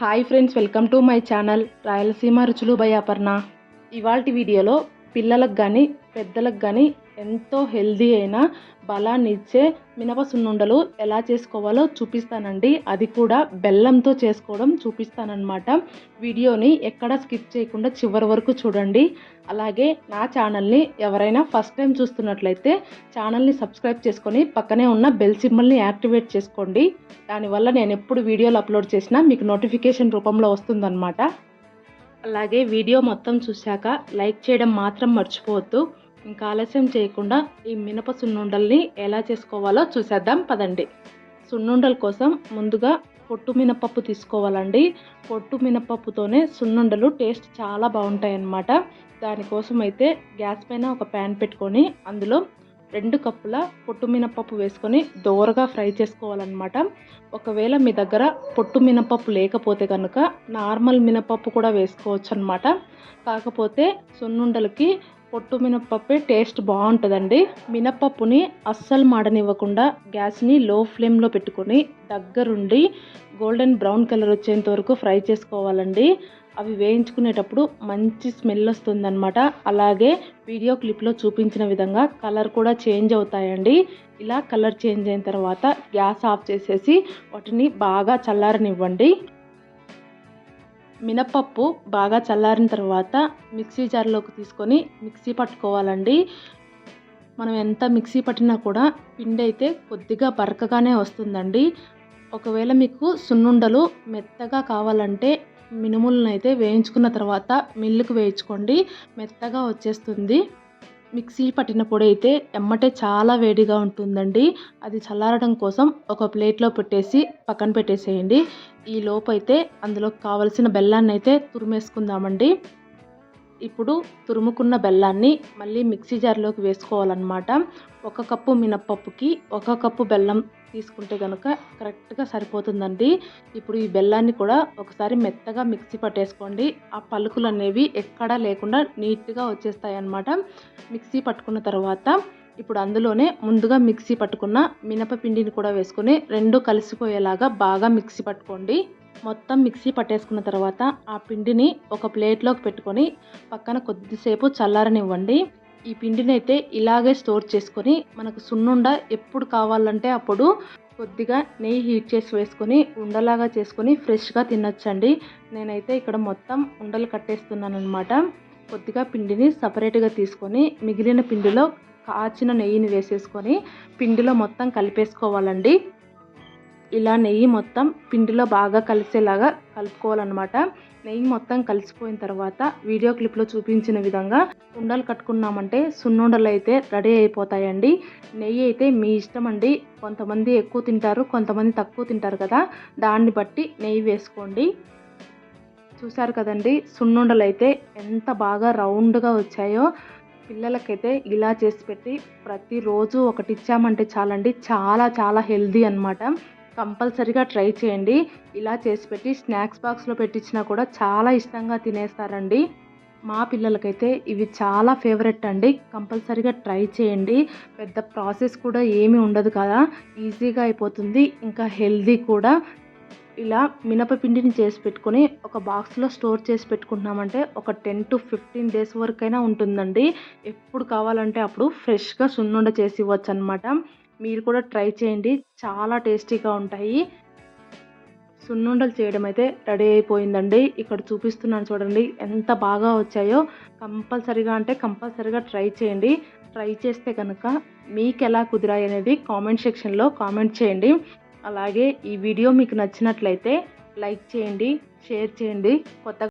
Hi friends welcome to my channel Rayalaseema రుచులు by Aparna. ఇవాళ వీడియోలో పిల్లలకు కానీ పెద్దలకు కానీ ఎంతో హెల్దీ అయిన బలాన్ని ఇచ్చే మినప సున్నుండలు ఎలా చేసుకోవాలో చూపిస్తానండి. అది కూడా బెల్లంతో చేసుకోవడం చూపిస్తానన్నమాట. వీడియోని ఎక్కడ స్కిప్ చేయకుండా చివరి వరకు చూడండి. అలాగే నా ఛానల్ని ఎవరైనా ఫస్ట్ టైం చూస్తున్నట్లయితే ఛానల్ని సబ్స్క్రైబ్ చేసుకొని పక్కనే ఉన్న బెల్ సింబల్ని యాక్టివేట్ చేసుకోండి. దానివల్ల నేను ఎప్పుడు వీడియోలు అప్లోడ్ చేసినా మీకు నోటిఫికేషన్ రూపంలో వస్తుందన్నమాట. అలాగే వీడియో మొత్తం చూశాక లైక్ చేయడం మాత్రం మర్చిపోవద్దు. ఇంకా ఆలస్యం చేయకుండా ఈ మినప సున్నుండల్ని ఎలా చేసుకోవాలో చూసేద్దాం పదండి. సున్నుండల కోసం ముందుగా పొట్టు మినపప్పు తీసుకోవాలండి. పొట్టు మినపప్పుతోనే సున్నుండలు టేస్ట్ చాలా బాగుంటాయి అన్నమాట దానికోసం అయితే గ్యాస్ పైన ఒక ప్యాన్ పెట్టుకొని అందులో రెండు కప్పుల పొట్టు మినపప్పు వేసుకొని దోరగా ఫ్రై చేసుకోవాలన్నమాట. ఒకవేళ మీ దగ్గర పొట్టు మినపప్పు లేకపోతే కనుక నార్మల్ మినపప్పు కూడా వేసుకోవచ్చు అనమాట కాకపోతే సున్నుండలకి పొట్టు మినప్పప్పే టేస్ట్ బాగుంటుందండి. మినపప్పుని అస్సలు మాడనివ్వకుండా గ్యాస్ని లో ఫ్లేమ్లో పెట్టుకొని దగ్గరుండి గోల్డెన్ బ్రౌన్ కలర్ వచ్చేంత వరకు ఫ్రై చేసుకోవాలండి. అవి వేయించుకునేటప్పుడు మంచి స్మెల్ వస్తుందన్నమాట. అలాగే వీడియో క్లిప్లో చూపించిన విధంగా కలర్ కూడా చేంజ్ అవుతాయండి. ఇలా కలర్ చేంజ్ అయిన తర్వాత గ్యాస్ ఆఫ్ చేసేసి వాటిని బాగా చల్లారనివ్వండి. మినపప్పు బాగా చల్లారిన తర్వాత మిక్సీ జార్లోకి తీసుకొని మిక్సీ పట్టుకోవాలండి. మనం ఎంత మిక్సీ పట్టినా కూడా పిండి అయితే కొద్దిగా బరకగానే వస్తుందండి. ఒకవేళ మీకు సున్నుండలు మెత్తగా కావాలంటే మినుములను అయితే వేయించుకున్న తర్వాత మిల్లుకు వేయించుకోండి. మెత్తగా వచ్చేస్తుంది. మిక్సీ పట్టిన పొడి అయితే ఎమ్మటే చాలా వేడిగా ఉంటుందండి. అది చల్లారడం కోసం ఒక ప్లేట్లో పెట్టేసి పక్కన పెట్టేసేయండి. ఈ లోపైతే అందులో కావలసిన బెల్లాన్ని అయితే తురిమేసుకుందామండి. ఇప్పుడు తురుముకున్న బెల్లాన్ని మళ్ళీ మిక్సీ జార్లోకి వేసుకోవాలన్నమాట. ఒక కప్పు మినప్పప్పుకి ఒక కప్పు బెల్లం తీసుకుంటే కనుక కరెక్ట్గా సరిపోతుందండి. ఇప్పుడు ఈ బెల్లాన్ని కూడా ఒకసారి మెత్తగా మిక్సీ పట్టేసుకోండి. ఆ పలుకులు అనేవి ఎక్కడా లేకుండా నీట్గా వచ్చేస్తాయి అన్నమాట మిక్సీ పట్టుకున్న తర్వాత ఇప్పుడు అందులోనే ముందుగా మిక్సీ పట్టుకున్న మినపపిండిని కూడా వేసుకొని రెండు కలిసిపోయేలాగా బాగా మిక్సీ పట్టుకోండి. మొత్తం మిక్సీ పట్టేసుకున్న తర్వాత ఆ పిండిని ఒక ప్లేట్లోకి పెట్టుకొని పక్కన కొద్దిసేపు చల్లారనివ్వండి. ఈ పిండిని అయితే ఇలాగే స్టోర్ చేసుకొని మనకు సున్నుండ ఎప్పుడు కావాలంటే అప్పుడు కొద్దిగా నెయ్యి హీట్ చేసి వేసుకొని ఉండలాగా చేసుకొని ఫ్రెష్గా తినొచ్చండి. నేనైతే ఇక్కడ మొత్తం ఉండలు కట్టేస్తున్నాను అనమాట కొద్దిగా పిండిని సపరేట్గా తీసుకొని మిగిలిన పిండిలో కాచిన నెయ్యిని వేసేసుకొని పిండిలో మొత్తం కలిపేసుకోవాలండి. ఇలా నెయ్యి మొత్తం పిండిలో బాగా కలిసేలాగా కలుపుకోవాలన్నమాట. నెయ్యి మొత్తం కలిసిపోయిన తర్వాత వీడియో క్లిప్లో చూపించిన విధంగా ఉండలు కట్టుకున్నామంటే సున్నుండలు అయితే రెడీ అయిపోతాయండి. నెయ్యి అయితే మీ ఇష్టం అండి. కొంతమంది ఎక్కువ తింటారు కొంతమంది తక్కువ తింటారు కదా. దాన్ని బట్టి నెయ్యి వేసుకోండి. చూసారు కదండి సున్నుండలు అయితే ఎంత బాగా రౌండ్గా వచ్చాయో. పిల్లలకైతే ఇలా చేసి పెట్టి ప్రతిరోజు ఒకటి ఇచ్చామంటే చాలండి చాలా చాలా హెల్దీ అనమాట కంపల్సరీగా ట్రై చేయండి. ఇలా చేసి పెట్టి స్నాక్స్ బాక్స్లో పెట్టించినా కూడా చాలా ఇష్టంగా తినేస్తారండి. మా పిల్లలకైతే ఇవి చాలా ఫేవరెట్ అండి. కంపల్సరీగా ట్రై చేయండి. పెద్ద ప్రాసెస్ కూడా ఏమీ ఉండదు కదా. ఈజీగా అయిపోతుంది. ఇంకా హెల్దీ కూడా. ఇలా మినపపిండిని చేసి పెట్టుకొని ఒక బాక్స్లో స్టోర్ చేసి పెట్టుకుంటున్నామంటే ఒక టెన్ టు ఫిఫ్టీన్ డేస్ వరకైనా ఉంటుందండి. ఎప్పుడు కావాలంటే అప్పుడు ఫ్రెష్గా సున్నుండ చేసి ఇవ్వచ్చు అనమాట మీరు కూడా ట్రై చేయండి. చాలా టేస్టీగా ఉంటాయి. సున్నుండలు చేయడం అయితే రెడీ అయిపోయిందండి. ఇక్కడ చూపిస్తున్నాను చూడండి ఎంత బాగా వచ్చాయో. కంపల్సరీగా అంటే కంపల్సరీగా ట్రై చేయండి. ట్రై చేస్తే కనుక మీకు ఎలా కుదిరాయి అనేది కామెంట్ సెక్షన్లో కామెంట్ చేయండి. అలాగే ఈ వీడియో మీకు నచ్చినట్లయితే లైక్ చేయండి షేర్ చేయండి. కొత్తగా